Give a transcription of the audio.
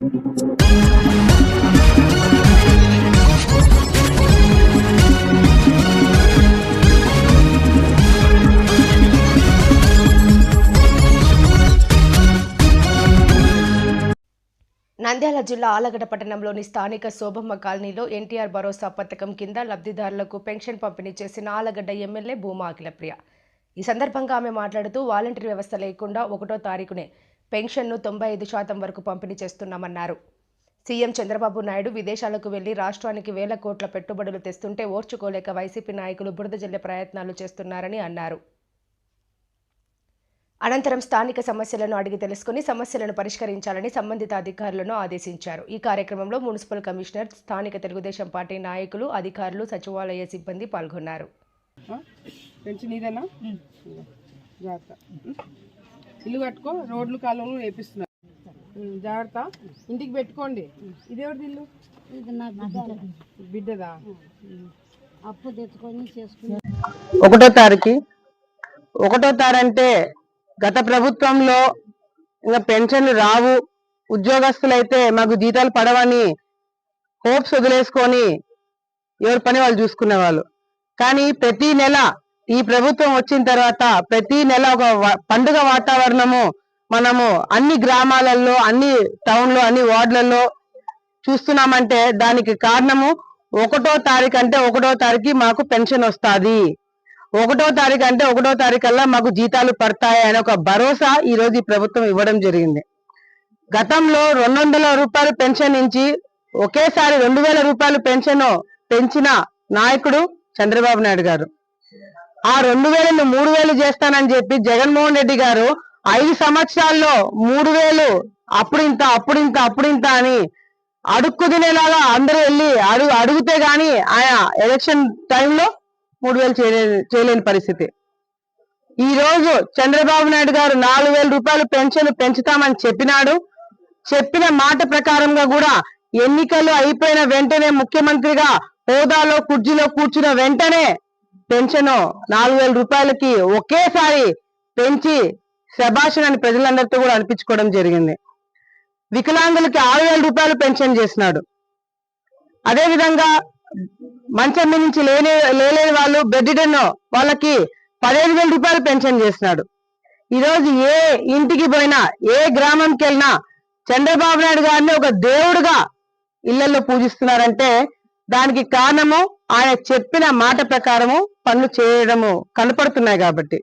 నంద్యాల జిల్లా ఆలగడ్డ పట్టణంలోని స్థానిక శోభమ్మ కాలనీలో ఎన్టీఆర్ భరోసా పథకం కింద లబ్ధిదారులకు పెన్షన్ పంపిణీ చేసిన ఆలగడ్డ ఎమ్మెల్యే భూమా అఖిలప్రియ. ఈ సందర్భంగా ఆమె మాట్లాడుతూ వాలంటీర్ వ్యవస్థ లేకుండా ఒకటో తారీఖునే పెన్షన్ను తొంభై ఐదు శాతం వరకు పంపిణీ చేస్తున్నామన్నారు. సీఎం చంద్రబాబు నాయుడు విదేశాలకు వెళ్ళి రాష్ట్రానికి వేల కోట్ల పెట్టుబడులు తెస్తుంటే ఓర్చుకోలేక వైసీపీ నాయకులు బురద జల్లే ప్రయత్నాలు చేస్తున్నారని అన్నారు. అనంతరం స్థానిక సమస్యలను అడిగి తెలుసుకుని సమస్యలను పరిష్కరించాలని సంబంధిత అధికారులను ఆదేశించారు. ఈ కార్యక్రమంలో మున్సిపల్ కమిషనర్ స్థానిక తెలుగుదేశం పార్టీ నాయకులు అధికారులు సచివాలయ సిబ్బంది పాల్గొన్నారు. ఇల్లు కట్టుకో రోడ్లు కాలువలు వేపిస్తున్నారు. జాగ్రత్త. ఇంటికి పెట్టుకోండి. ఇదేవిడిది ఇల్లు? ఇది నా బిడ్డ బిడ్డదా? అప్పు తెచ్చుకొని చేసుకుని ఒకటో తారీఖు. ఒకటో తారంటే గత ప్రభుత్వంలో ఇంకా పెన్షన్లు రావు. ఉద్యోగస్తులైతే మాకు జీతాలు పడవని హోప్స్ వదిలేసుకొని ఎవరి పని వాళ్ళు చూసుకునేవాళ్ళు. కానీ ప్రతి నెల ఈ ప్రభుత్వం వచ్చిన తర్వాత ప్రతి నెల ఒక పండుగ వాతావరణము మనము అన్ని గ్రామాలలో అన్ని టౌన్లో అన్ని వార్డులలో చూస్తున్నామంటే దానికి కారణము ఒకటో తారీఖు అంటే ఒకటో తారీఖు మాకు పెన్షన్ వస్తుంది. ఒకటో తారీఖు అంటే ఒకటో తారీఖల్లా మాకు జీతాలు పడతాయి అనే ఒక భరోసా ఈ రోజు ఈ ప్రభుత్వం ఇవ్వడం జరిగింది. గతంలో రెండు వందల రూపాయలు పెన్షన్ నుంచి ఒకేసారి రెండు వేల రూపాయలు పెన్షన్ పెంచిన నాయకుడు చంద్రబాబు నాయుడు గారు. ఆ రెండు వేలను మూడు వేలు చేస్తానని చెప్పి జగన్మోహన్ రెడ్డి గారు ఐదు సంవత్సరాల్లో మూడు వేలు అప్పుడింత అప్పుడింత అప్పుడింత అని అడుక్కు తినేలాగా అందరూ వెళ్ళి అడుగు అడిగితే గాని ఆయన ఎలక్షన్ టైంలో మూడు వేలు చేయలేని చేయలేని పరిస్థితి. ఈ రోజు చంద్రబాబు నాయుడు గారు నాలుగు వేల రూపాయలు పెన్షన్ పెంచుతామని చెప్పినాడు. చెప్పిన మాట ప్రకారంగా కూడా ఎన్నికలు అయిపోయిన వెంటనే ముఖ్యమంత్రిగా హోదాలో కుర్చీలో కూర్చున్న వెంటనే పెన్షన్ నాలుగు వేల రూపాయలకి ఒకేసారి పెంచి శభాషణ అని ప్రజలందరితో కూడా అనిపించుకోవడం జరిగింది. వికలాంగులకి ఆరు వేల రూపాయలు పెన్షన్ చేసినాడు. అదేవిధంగా మంచం నుంచి లేని లేలేని వాళ్ళు బెడ్డిడన్ వాళ్ళకి పదిహేను వేల రూపాయలు పెన్షన్ చేసినాడు. ఈరోజు ఏ ఇంటికి పోయినా ఏ గ్రామంకి వెళ్ళినా చంద్రబాబు నాయుడు గారిని ఒక దేవుడుగా ఇళ్ళలో పూజిస్తున్నారంటే దానికి కారణము ఆయన చెప్పిన మాట ప్రకారము పనులు చేయడము కనపడుతున్నాయి కాబట్టి.